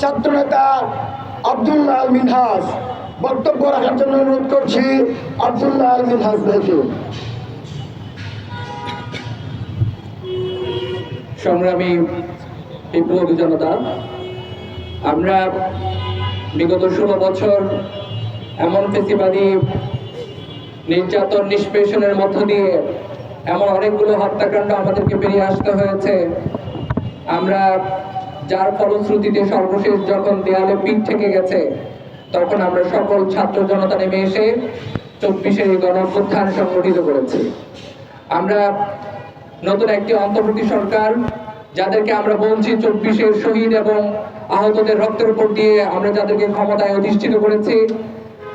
ছাত্রনেতা আল মিনহাস বক্তব্য রাখার জন্য অনুরোধ করছি, আবদুল্লাহ মিনহাস ভাইকে সংগ্রামী বিপ্লবী জনতা, আমরা বিগত ষোলো বছর এমন ফেসিবাদী নির্যাতন নিষ্পেষণের মধ্য দিয়ে এমন অনেকগুলো হত্যাকাণ্ড আমাদেরকে পেরিয়ে আসতে হয়েছে। আমরা যার ফলশ্রুতিতে সর্বশেষ যখন দেয়ালে পিঠ থেকে গেছে, তখন আমরা সকল ছাত্র জনতা নেমে এসে চব্বিশের এই গণ অভ্যুত্থান সংগঠিত করেছি। আমরা নতুন একটি অন্তর্বর্তী সরকার, যাদেরকে আমরা বলছি চব্বিশের শহীদ এবং আহতদের রক্তের উপর দিয়ে আমরা যাদেরকে ক্ষমতায় অধিষ্ঠিত করেছি,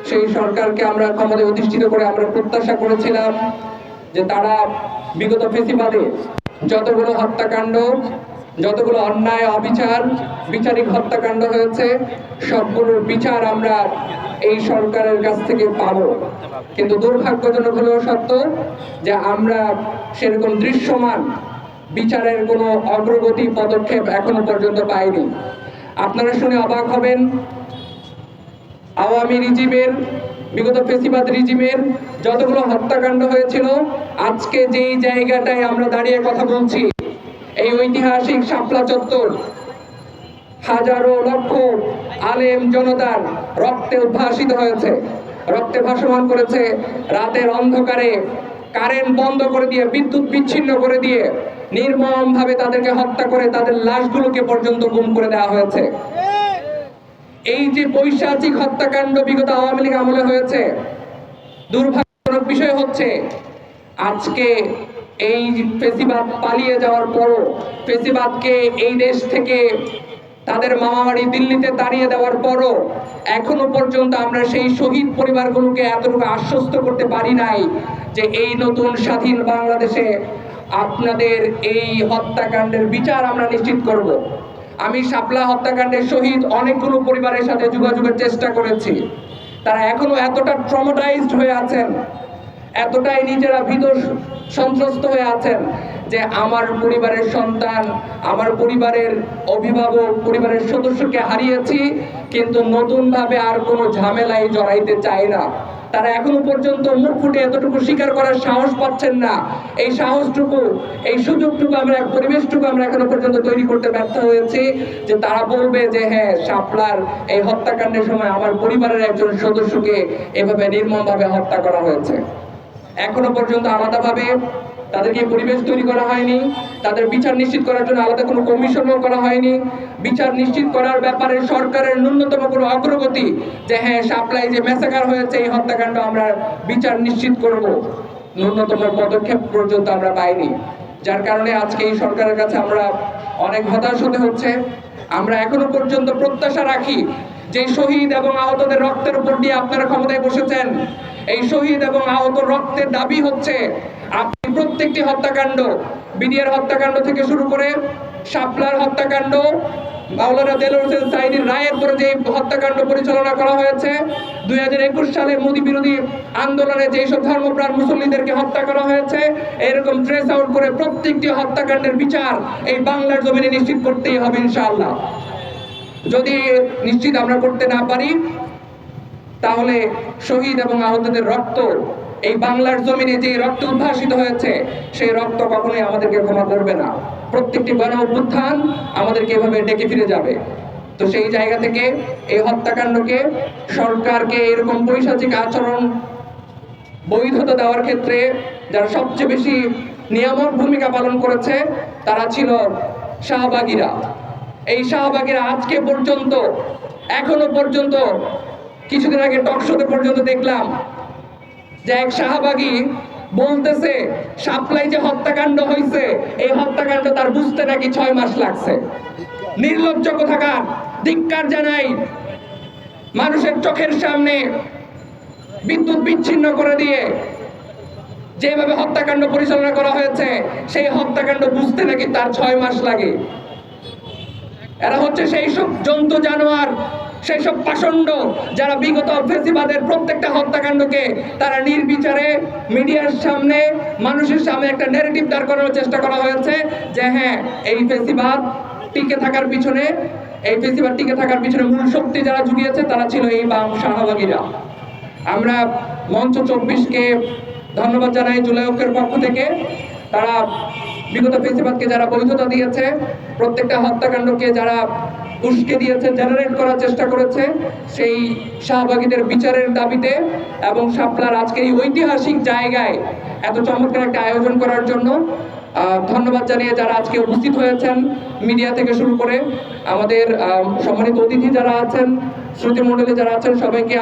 সেই সরকারকে আমরা ক্ষমতায় অধিষ্ঠিত করে আমরা প্রত্যাশা করেছিলাম যে তারা বিগত ফেসিবাদে যতগুলো হত্যাকাণ্ড যতগুলো অন্যায়, অবিচার, বিচারিক হত্যাকাণ্ড হয়েছে, সবগুলোর বিচার আমরা এই সরকারের কাছ থেকে পাবো। কিন্তু দুর্ভাগ্যজনক হলেও সত্য যে আমরা সেরকম দৃশ্যমান বিচারের কোনো অগ্রগতি পদক্ষেপ এখনও পর্যন্ত পাইনি। আপনারা শুনে অবাক হবেন, আওয়ামী রিজিমের, বিগত ফেসিবাদ রিজিমের যতগুলো হত্যাকাণ্ড হয়েছিল, আজকে যেই জায়গাটায় আমরা দাঁড়িয়ে কথা বলছি এই ঐতিহাসিক শাপলা চত্বর হাজারো লক্ষ আলেম জনতার রক্তে উদ্ভাসিত হয়েছে। রক্তে ভাসমান করেছে রাতের অন্ধকারে, কারেন্ট বন্ধ করে দিয়ে, বিদ্যুৎ বিচ্ছিন্ন করে দিয়ে নির্মম ভাবে তাদেরকে হত্যা করে তাদের লাশগুলোকে পর্যন্ত গুম করে দেওয়া হয়েছে। এই যে বৈশাচিক হত্যাকাণ্ড বিগত আওয়ামী লীগ আমলে হয়েছে, দুর্ভাগ্যজনক বিষয় হচ্ছে, আজকে এই ফেসিবাদ পালিয়ে যাওয়ার পরও ফেসিবাদকে এই দেশ থেকে তাদের মামাবাড়ি দিল্লিতে তাড়িয়ে দেওয়ার পরও এখনও পর্যন্ত আমরা সেই শহীদ পরিবারগুলোকে এতটুকু আশ্বস্ত করতে পারি নাই যে এই নতুন স্বাধীন বাংলাদেশে আপনাদের এই হত্যাকাণ্ডের বিচার আমরা নিশ্চিত করব। আমি শাপলা হত্যাকাণ্ডের শহীদ অনেকগুলো পরিবারের সাথে যোগাযোগের চেষ্টা করেছি। তারা এখনও এতটা ট্রমাটাইজড হয়ে আছেন, এতটাই নিজেরা ভীত সন্ত্রস্ত হয়ে আছেন যে আমার পরিবারের সন্তান, আমার পরিবারের অভিভাবক, পরিবারের সদস্যকে হারিয়েছি, কিন্তু নতুনভাবে আর কোনো ঝামেলায় জড়াইতে চাই না। তারা এখনও পর্যন্ত মুখ ফুটে এতটুকু স্বীকার করার সাহস পাচ্ছেন না। এই সাহসটুকু, এই সুযোগটুকু আমরা, পরিবেশটুকু আমরা এখনও পর্যন্ত তৈরি করতে ব্যর্থ হয়েছি যে তারা বলবে যে হ্যাঁ শাপলার এই হত্যাকাণ্ডের সময় আমার পরিবারের একজন সদস্যকে এভাবে নির্মমভাবে হত্যা করা হয়েছে। এখনও পর্যন্ত আলাদাভাবে তাদেরকে পরিবেশ তৈরি করা হয়নি। তাদের বিচার নিশ্চিত করার জন্য আলাদা কোনো কমিশনও করা হয়নি। বিচার নিশ্চিত করার ব্যাপারে সরকারের ন্যূনতম কোনো অগ্রগতি যে হ্যাঁ সাপ্লাই যে মেসাকার হয়েছে, এই হত্যাকাণ্ড আমরা বিচার নিশ্চিত করব। ন্যূনতম পদক্ষেপ পর্যন্ত আমরা পাইনি। যার কারণে আজকে এই সরকারের কাছে আমরা অনেক হতাশ হতে হচ্ছে। আমরা এখনও পর্যন্ত প্রত্যাশা রাখি যে শহীদ এবং আহতদের রক্তের উপর দিয়ে আপনারা ক্ষমতায় বসেছেন, এই শহীদ এবং আহত রক্তের দাবি হচ্ছে আপনি প্রত্যেকটি হত্যাকাণ্ড, বিডিআর হত্যাকাণ্ড থেকে শুরু করে শাপলার হত্যাকাণ্ড রায়ের যে হত্যাকাণ্ড পরিচালনা করা হয়েছে, দুই হাজার একুশ সালে আন্দোলনে যেসব ধর্মপ্রাণ মুসল্লিদেরকে হত্যা করা হয়েছে, এরকম ট্রেস আউট করে প্রত্যেকটি হত্যাকাণ্ডের বিচার এই বাংলার জমিনে নিশ্চিত করতেই হবে ইনশাআল্লাহ। যদি নিশ্চিত আমরা করতে না পারি, তাহলে শহীদ এবং আহতদের রক্ত, এই বাংলার জমিনে যে রক্ত উদ্ভাসিত হয়েছে, সেই রক্ত কখনোই আমাদেরকে ক্ষমা করবে না। প্রত্যেকটি গণ অভ্যুত্থান আমাদেরকে এভাবে ডেকে ফিরে যাবে। তো সেই জায়গা থেকে এই হত্যাকাণ্ডকে সরকারকে এরকম বৈশাচিক আচরণ, বৈধতা দেওয়ার ক্ষেত্রে যারা সবচেয়ে বেশি নিয়ামক ভূমিকা পালন করেছে, তারা ছিল শাহবাগীরা। এই শাহবাগের আজকে পর্যন্ত, এখনও পর্যন্ত, কিছুদিন আগে টকশোতে পর্যন্ত দেখলাম যে এক শাহবাগী বলতেছে, সাপ্লাই যে হত্যাকাণ্ড হয়েছে এই হত্যাকাণ্ড তার বুঝতে নাকি ছয় মাস লাগছে। নির্লজ্জ কোথাকার, ধিক্কার জানাই মানুষের চোখের সামনে বিদ্যুৎ বিচ্ছিন্ন করে দিয়ে যেভাবে হত্যাকাণ্ড পরিচালনা করা হয়েছে, সেই হত্যাকাণ্ড বুঝতে নাকি তার ছয় মাস লাগে। এরা হচ্ছে সেই সব জন্তু জানোয়ার, সেই সব পাষণ্ড যারা বিগত ফেসিবাদের প্রত্যেকটা হত্যাকাণ্ডকে তারা নির্বিচারে মিডিয়ার সামনে, মানুষের সামনে একটা নেগেটিভ দাঁড় করানোর চেষ্টা করা হয়েছে যে হ্যাঁ এই ফেসিবাদ টিকে থাকার পিছনে, এই ফেস্টিভ্যাল টিকে থাকার পিছনে মূল শক্তি যারা জুগিয়েছে তারা ছিল এই বাম শাহবাগীরা। আমরা মঞ্চ চব্বিশকে ধন্যবাদ জানাই জুলাই ঐক্যের পক্ষ থেকে। তারা বিগত ফেস্টিভ্যালকে যারা বৈধতা দিয়েছে, প্রত্যেকটা হত্যাকাণ্ডকে যারা উস্কে দিয়েছে জেনারেট করার চেষ্টা করেছে, সেই শাহবাগীদের বিচারের দাবিতে এবং শাপলার আজকে এই ঐতিহাসিক জায়গায় এত চমৎকার একটা আয়োজন করার জন্য ধন্যবাদ জানিয়ে যারা আজকে উপস্থিত হয়েছেন মিডিয়া থেকে শুরু করে আমাদের সম্মানিত অতিথি যারা আছেন শ্রুতি মণ্ডলী যারা আছেন, সবাইকে